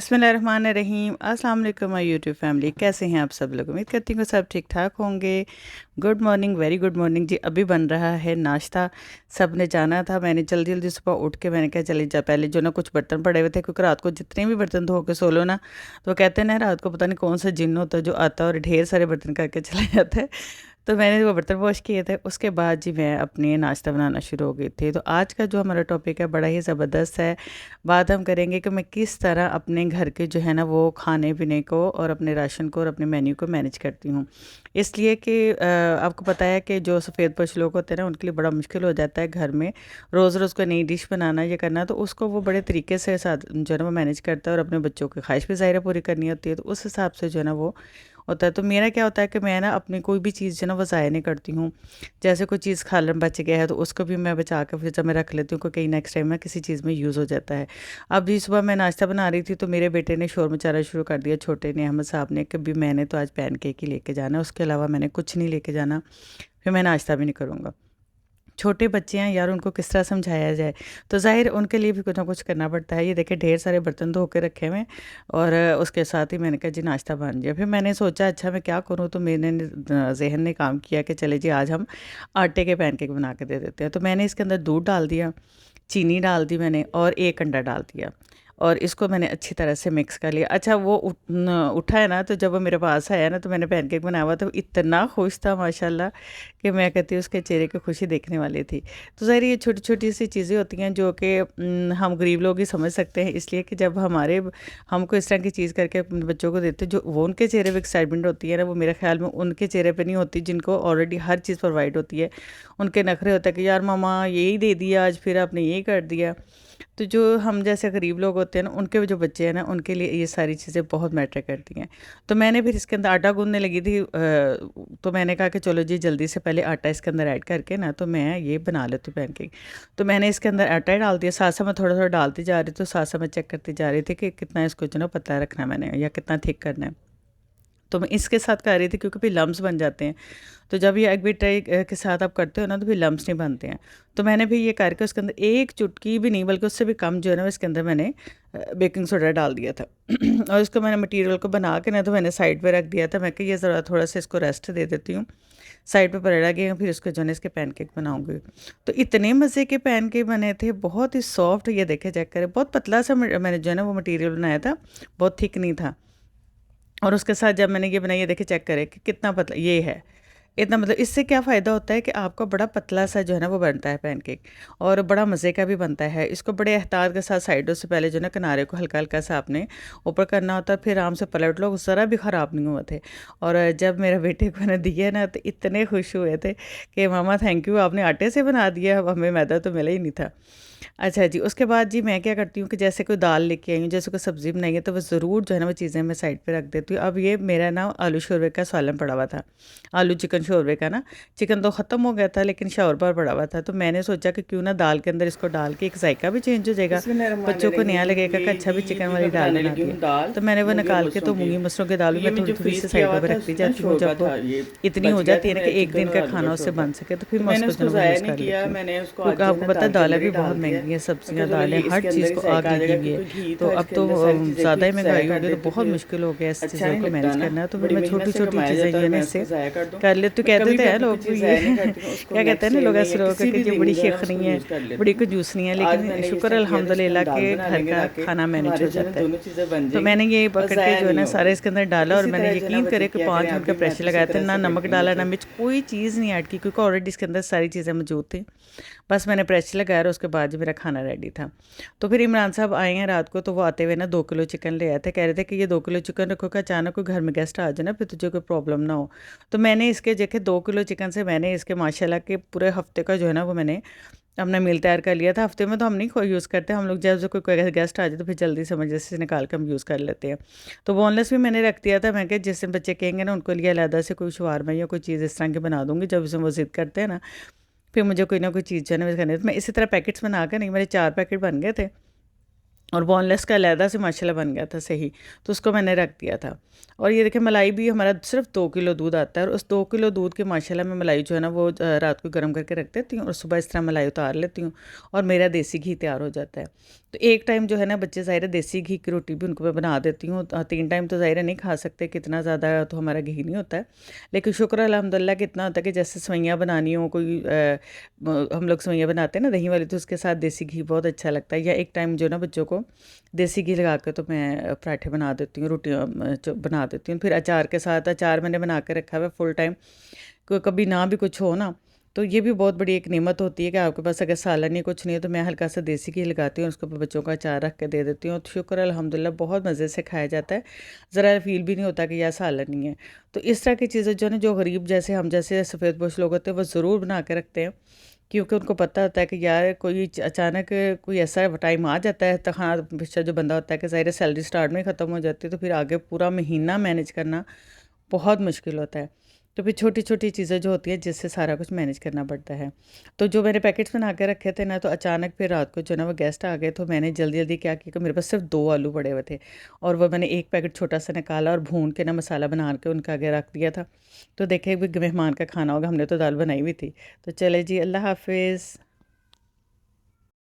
बिसमीम अस्सलाम वालेकुम माय यूट्यूब फैमिली। कैसे हैं आप सब लोग? उम्मीद करती हूँ सब ठीक ठाक होंगे। Good morning, very good morning. जी, अभी बन रहा है नाश्ता। सबने जाना था। मैंने जल्दी जल्दी सुबह उठ के मैंने कहा चले जा। पहले जो ना कुछ बर्तन पड़े हुए थे, क्योंकि रात को जितने भी बर्तन धो के सो लो ना तो कहते हैं ना, रात को पता नहीं कौन सा जिन होता है जो आता है और ढेर सारे बर्तन करके चला जाता है। तो मैंने वो बर्तन वॉश किए थे, उसके बाद जी मैं अपने नाश्ता बनाना शुरू हो गई थी। तो आज का जो हमारा टॉपिक है, बड़ा ही ज़बरदस्त है। बात हम करेंगे कि मैं किस तरह अपने घर के जो है ना, वो खाने पीने को और अपने राशन को और अपने मेन्यू को मैनेज करती हूँ। इसलिए कि आपको पता है कि जो सफ़ेद पोश लोग होते हैं ना, उनके लिए बड़ा मुश्किल हो जाता है घर में रोज़ रोज़ कोई नई डिश बनाना या करना तो उसको वो बड़े तरीके से साथ, जो है ना, वो मैनेज करता है और अपने बच्चों की ख्वाहिश भी ज़ाहिर पूरी करनी होती है। तो उस हिसाब से जो है ना, वो होता है। तो मेरा क्या होता है कि मैं ना अपनी कोई भी चीज़ जो ना वो ज़ाया नहीं करती हूँ। जैसे कोई चीज़ खालन बच गया है तो उसको भी मैं बचा कर फिर जब मैं रख लेती हूँ क्योंकि कहीं नेक्स्ट टाइम ना किसी चीज़ में यूज़ हो जाता है। अब जी, सुबह मैं नाश्ता बना रही थी तो मेरे बेटे ने शोर मचाना शुरू कर दिया छोटे ने, अहमद साहब ने कभी मैंने तो आज पैन केक ही लेके जाना है, उसके अलावा मैंने कुछ नहीं लेके जाना, फिर मैं नाश्ता भी नहीं करूँगा। छोटे बच्चे हैं, यार उनको किस तरह समझाया जाए? तो ज़ाहिर उनके लिए भी कुछ ना कुछ करना पड़ता है। ये देखे ढेर सारे बर्तन धो के रखे हुए और उसके साथ ही मैंने कहा, जी, नाश्ता बन दिया फिर मैंने सोचा अच्छा मैं क्या करूँ? तो मेरे जहन ने काम किया कि, चले जी, आज हम आटे के पैनकेक बना के दे देते हैं। तो मैंने इसके अंदर दूध डाल दिया, चीनी डाल दी मैंने और एक अंडा डाल दिया। और इसको मैंने अच्छी तरह से मिक्स कर लिया। अच्छा वो उठा है ना तो जब वो मेरे पास आया ना तो मैंने पैनकेक बनाया हुआ तो इतना खुश था, माशाल्लाह, कि मैं कहती हूँ, उसके चेहरे की खुशी देखने वाली थी। तो ज़ाहिर ये छोटी छोटी सी चीज़ें होती हैं, जो कि हम गरीब लोग ही समझ सकते हैं, इसलिए कि जब हमारे, हमको इस तरह की चीज़ करके अपने बच्चों को देते, जो वो उनके चेहरे पर एक्साइटमेंट होती है ना, वो मेरे ख्याल में उनके चेहरे पर नहीं होती, जिनको ऑलरेडी हर चीज़ प्रोवाइड होती है। उनके नखरे होते हैं कि, यार, मामा, यही दे दिया, आज फिर आपने यही कर दिया। तो जो हम जैसे गरीब लोग होते हैं ना, उनके जो बच्चे हैं ना, उनके लिए ये सारी चीज़ें बहुत मैटर करती हैं। तो मैंने फिर इसके अंदर आटा गूंदने लगी थी तो मैंने कहा कि चलो जी, जल्दी से पहले आटा इसके अंदर ऐड करके ना तो मैं ये बना लेती हूँ पैनकेक। तो मैंने इसके अंदर आटा डाल दिया। साथ मैं थोड़ा थोड़ा डालती जा रही थी तो साथ मैं चेक करती जा रही थी कि कितना इसको जो ना पतला रखना मैंने, या कितना थिक करना है। तो मैं इसके साथ कर रही थी क्योंकि फिर लम्स बन जाते हैं। तो जब ये एग बीट ट्राई के साथ आप करते हो ना तो फिर लम्स नहीं बनते हैं। तो मैंने भी ये करके उसके अंदर एक चुटकी भी नहीं, बल्कि उससे भी कम जो है ना, इसके अंदर मैंने बेकिंग सोडा डाल दिया था। और इसको मैंने मटीरियल को बना के ना तो मैंने साइड पर रख दिया था। मैं कि ये ज़रा थोड़ा सा इसको रेस्ट दे देती हूँ। साइड पे पलट गया, फिर उसको जो है इसके पैनकेक बनाऊँगी। तो इतने मज़े के पैनकेक बने थे, बहुत ही सॉफ्ट ये देखे चेक करें। बहुत पतला सा मैंने जो है ना, वो मटेरियल बनाया था, बहुत थिक नहीं था। और उसके साथ जब मैंने ये बनाई देखिए चेक करें कि कितना पतला, ये है। इतना मतलब इससे क्या फ़ायदा होता है कि आपका बड़ा पतला सा जो है ना, वो बनता है पैनकेक और बड़ा मज़े का भी बनता है। इसको बड़े एहतियात के साथ साइडों से पहले जो है ना, किनारे को हल्का हल्का सा आपने ऊपर करना होता है, फिर आराम से पलट लो, ज़रा भी ख़राब नहीं हुए थे। और जब मेरे बेटे को मैंने दिए ना तो इतने खुश हुए थे कि, मामा थैंक यू आपने आटे से बना दिया, अब हमें मैदा तो मिला ही नहीं था। अच्छा जी उसके बाद जी मैं क्या करती हूँ कि जैसे कोई दाल लेके आई हूँ जैसे कोई सब्ज़ी बनाई है तो वो ज़रूर जो है ना वो चीज़ें मैं साइड पे रख देती हूँ। अब ये मेरा ना आलू शोरबे का सालन पड़ा हुआ था आलू चिकन शोरबे का ना चिकन तो ख़त्म हो गया था लेकिन शोरबा पड़ा हुआ था तो मैंने सोचा कि क्यों ना दाल के अंदर इसको डाल के एक जायका भी चेंज हो जाएगा बच्चों को नया लगेगा कि अच्छा भी चिकन वाली दाल बना दी तो मैंने वो निकाल के तो मूँगी मसरों की दाल मैं थोड़ी थोड़ी सी साइड पर रख दी जाती हूँ जब इतनी हो जाती है ना कि एक दिन का खाना उससे बन सके तो फिर मैं उसको कर लिया आपको पता है दालें भी बहुत महँगी है। सब्ज़ियाँ दालें हर चीज़ को आग लगी हुई है तो अब तो ज़्यादा ही महँगाई हो गई तो बहुत मुश्किल हो गया इस अच्छा चीज़ों को मैनेज करना। तो फिर मैं छोटी छोटी चीज़ें है ना इससे कर ले तो कहते थे लोग ये क्या कहते हैं ना लोग ऐसे लोग कि ये बड़ी शेख नहीं है बड़ी कुछ जूस नहीं है लेकिन शुक्र अलहमदिल्ला के घर का खाना मैनेज हो जाता है। तो मैंने ये पकड़ के जो है ना सारे इसके अंदर डाला और मैंने यकीन करे कि पाँच मिनट का प्रेशर लगाया था ना नमक डाला ना मिर्च कोई चीज़ नहीं ऐड की क्योंकि ऑलरेडी इसके अंदर सारी चीज़ें मौजूद थी बस मैंने प्रेशर लगाया और उसके बाद मेरा खाना रेडी था। तो फिर इमरान साहब आए हैं रात को तो वो आते हुए ना दो किलो चिकन ले आए थे। कह रहे थे कि ये दो किलो चिकन रखो कि अचानक कोई घर में गेस्ट आ जाए ना, फिर तुझे कोई प्रॉब्लम ना हो। तो मैंने इसके, देखे, दो किलो चिकन से मैंने इसके, माशाल्लाह के पूरे हफ़्ते का जो है ना वो मैंने अपना मील तैयार कर लिया था। हफ़्ते में तो हम नहीं यूज़ करते, हम लोग जब जो कोई गेस्ट आ जाए तो फिर जल्दी से मज़े से निकाल कर हम यूज़ कर लेते हैं। तो बोनलेस भी मैंने रख दिया था। मैं क्या जिस दिन बच्चे कहेंगे ना, उनको लिए अलहदा से कोई शुार में या कोई चीज़ इस तरह की बना दूँगी, जब उसमें वो ज़िद करते हैं ना फिर मुझे कोई ना कोई चीज़ जो है ना करनी मैं इसी तरह पैकेट्स बना कर नहीं, मेरे चार पैकेट बन गए थे। और बोनलेस का अलहदा से माशाल्लाह बन गया था सही तो उसको मैंने रख दिया था। और ये देखें मलाई भी हमारा सिर्फ़ दो किलो दूध आता है और उस दो किलो दूध के माशाल्लाह मैं मलाई जो है ना वो रात को गर्म करके रख देती हूँ और सुबह इस तरह मलाई उतार लेती हूँ और मेरा देसी घी तैयार हो जाता है। तो एक टाइम जो है ना बच्चे ज़ाहिर देसी घी की रोटी भी उनको मैं बना देती हूँ। तीन टाइम तो ज़ाहिर नहीं खा सकते कितना ज़्यादा तो हमारा घी नहीं होता है। लेकिन शुक्र अलहमदिल्ला कितना होता है कि जैसे सवैयाँ बनानी हो कोई आ, हम लोग सवैयाँ बनाते हैं ना दही वाली तो उसके साथ देसी घी बहुत अच्छा लगता है। या एक टाइम जो ना बच्चों को देसी घी लगा के तो मैं पराठे बना देती हूँ रोटियाँ बना देती हूँ। फिर अचार के साथ अचार मैंने बना के रखा हुआ फुल टाइम कभी ना भी कुछ हो ना तो ये भी बहुत बड़ी एक नेमत होती है कि आपके पास अगर सालन नहीं कुछ नहीं है तो मैं हल्का सा देसी घी लगाती हूँ उसके ऊपर बच्चों का अचार रख के दे देती हूँ। तो शुक्र अलहमदिल्ला बहुत मज़े से खाया जाता है। ज़रा फील भी नहीं होता कि यह सालन है तो इस तरह की चीज़ें जो है ना, जो गरीब जैसे, हम जैसे सफ़ेद पोश लोग होते हैं, वो ज़रूर बना के रखते हैं। क्योंकि उनको पता होता है कि यार, कोई अचानक कोई ऐसा टाइम आ जाता है तो खाना पिछड़ा जो बंदा होता है कि ज़ाहिर सैलरी स्टार्ट में ख़त्म हो जाती है तो फिर आगे पूरा महीना मैनेज करना बहुत मुश्किल होता है। तो फिर छोटी छोटी चीज़ें जो होती है, जिससे सारा कुछ मैनेज करना पड़ता है। तो जो मैंने पैकेट्स बना के रखे थे ना तो अचानक फिर रात को जो ना, वो गेस्ट आ गए तो मैंने जल्दी जल्दी क्या किया कि मेरे पास सिर्फ़ दो आलू पड़े हुए थे और वो मैंने एक पैकेट छोटा सा निकाला और भून के ना मसाला बना के उनका आगे रख दिया था। तो देखे मेहमान का खाना होगा, हमने तो दाल बनाई हुई थी। तो चले जी, अल्लाह हाफिज़।